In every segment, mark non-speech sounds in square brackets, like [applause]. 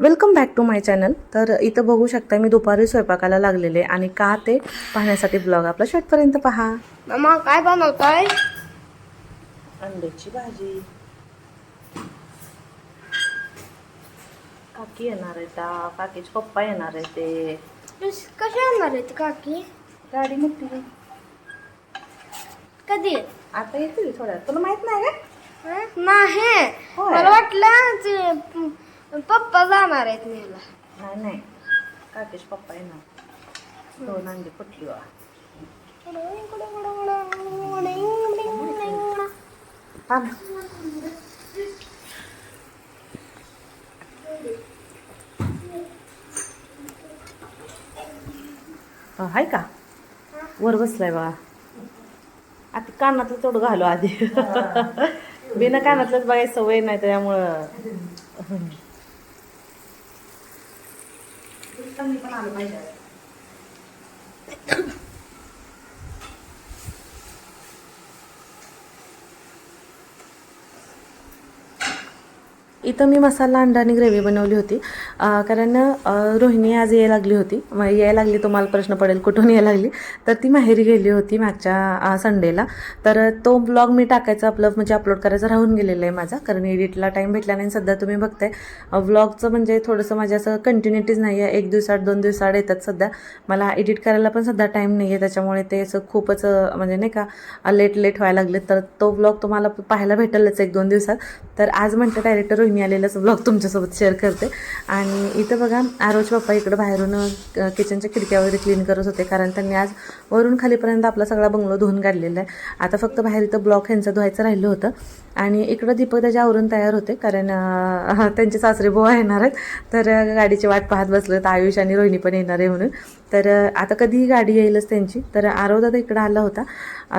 Welcome back to my channel तर इथं बघू शकता मी दुपारी स्वयंपाकाला लागलेले आणि का ते पाहण्यासाठी ब्लॉग आपला शेवटपर्यंत पहा. मामा काय बनवताय? अंड्याची भाजी. काकी येणार आहे त्या काकीचे पप्पा येणार आहे ते. कशी आणणार आहे ती काकी? गाडी मोठी कधी? आता येतील थोड्या तुला माहीत नाही का? हं? नाही. होय. मला वाटलं ते पप्पा जाणार आहेत न्यायला. नाही नाही. काकीचे पप्पा येणार. दोन अंडी फुटली वा हाय का? वर बसलाय बघा. आता कानातलं तेवढं घालू आधी. बिना कानातलंच बघायची सवय नाही त्यामुळं. पण आलं पाहिजे इथं मी मसाला अंडा आणि ग्रेव्ही बनवली होती. कारण रोहिणी आज यायला लागली होती. मग यायला लागली तुम्हाला प्रश्न पडेल कुठून यायला लागली? तर ती माहेरी गेली होती मागच्या संडेला तर तो ब्लॉग मी टाकायचा आपलं म्हणजे अपलोड करायचा राहून गेलेला आहे माझा. कारण एडिटला टाईम भेटला नाही सध्या तुम्ही बघताय. ब्लॉगचं म्हणजे थोडंसं माझ्या असं कंटिन्युटीज नाही आहे एक दिवसाआड दोन दिवसाआड येतात सध्या. मला एडिट करायला पण सध्या टाईम नाही आहे त्याच्यामुळे ते असं खूपच म्हणजे नाही का लेट लेट व्हायला लागले तर तो ब्लॉग तुम्हाला पाहायला भेटेलच एक दोन दिवसात. तर आज म्हणते डायरेक्टर रोहिणी आलेलाच ब्लॉग तुमच्यासोबत शेअर करते. आणि इथं बघा आरोज पप्पा इकडं बाहेरून किचनच्या खिडक्या वगैरे क्लीन करत होते. कारण त्यांनी आज वरून खालीपर्यंत आपला सगळा बंगलो धुवून काढलेला आहे. आता फक्त बाहेर इथं ब्लॉक ह्यांचं धुवायचं राहिलं होतं. आणि इकडं दीपक त्याच्या आवरून तयार होते. कारण [laughs] त्यांचे सासरे बोवा येणार आहेत. तर गाडीची वाट पाहत बसलं तर आयुष आणि रोहिणी पण येणार आहे म्हणून. तर आता कधीही गाडी येईलच त्यांची. तर आरव दादा इकडं आला होता.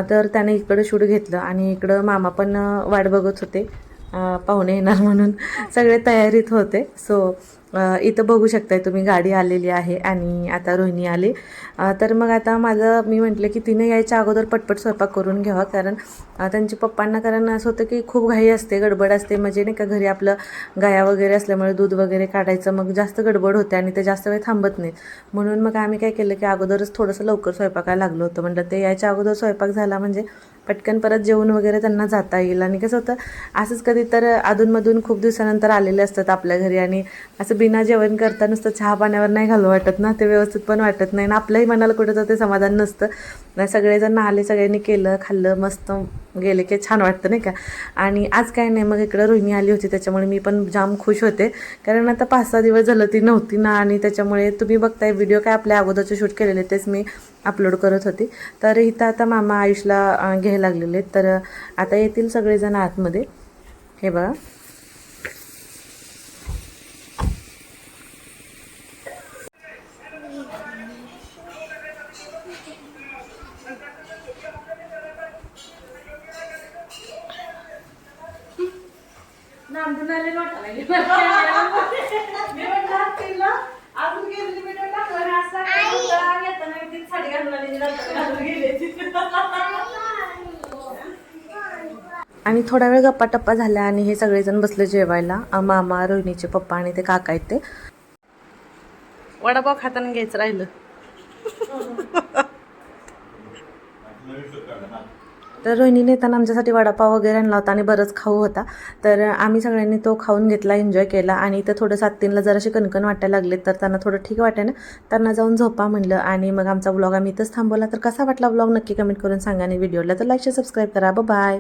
तर त्याने इकडं शूट घेतलं. आणि इकडं मामा पण वाट बघत होते. पाहुणे येणार म्हणून सगळे तयारीत होते. सो इथं बघू शकताय तुम्ही गाडी आलेली आहे आणि आता रोहिणी आली. तर मग आता माझं मी म्हटलं की तिने यायच्या अगोदर पटपट स्वयंपाक करून घ्यावा कारण त्यांच्या पप्पांना कारण असं होतं की खूप घाई असते गडबड असते. म्हणजे नाही का घरी आपलं गाया वगैरे असल्यामुळे दूध वगैरे काढायचं मग जास्त गडबड होते आणि ते जास्त वेळ थांबत नाहीत म्हणून मग आम्ही काय केलं की अगोदरच थोडंसं लवकर स्वयंपाकाला लागलो होतं. म्हटलं ते यायच्या अगोदर स्वयंपाक झाला म्हणजे पटकन परत जेवण वगैरे त्यांना जाता येईल. आणि कसं होतं असंच कधी तर अधूनमधून खूप दिवसानंतर आलेले असतात आपल्या घरी आणि असं बिना जेवण करता नुसतं चहा पाण्यावर नाही घालू वाटत ना ते व्यवस्थित पण वाटत नाही. ना आपल्याही मनाला कुठं ते समाधान नसतं. नाही सगळेजण आले सगळ्यांनी केलं खाल्लं मस्त गेले की छान वाटतं नाही का? आणि आज काय नाही मग इकडं रोहिणी आली होती त्याच्यामुळे मी पण जाम खुश होते. कारण आता पाच सहा दिवस झालं ती नव्हती ना आणि त्याच्यामुळे तुम्ही बघताय व्हिडिओ काय आपल्या अगोदरचे शूट केलेले तेच मी अपलोड करत होते. तर इथं आता मामा आयुषला घ्यायला लागलेले तर आता येतील सगळेजण आतमध्ये. हे बघा. आणि थोडा वेळ गप्पा टप्पा झाल्या आणि हे सगळेजण बसले जेवायला. अं, मामा रोहिणीचे पप्पा आणि ते काका आहेत ते. वडापाव खाताना घ्यायचं राहिलं. तर रोहिणीने येताना आमच्यासाठी वडापाव वगैरे आणला होता आणि बरंच खाऊ होता. तर आम्ही सगळ्यांनी तो खाऊन घेतला एन्जॉय केला आणि इथं थोडं सातीनला जराशी कणकण वाटायला लागले. तर त्यांना थोडं ठीक वाटेना त्यांना जाऊन झोपा म्हणलं आणि मग आमचा ब्लॉग आम्ही इथंच थांबवला. तर कसा वाटला ब्लॉग नक्की कमेंट करून सांगा आणि व्हिडिओला तर लाईक सबस्क्राईब करा. बाय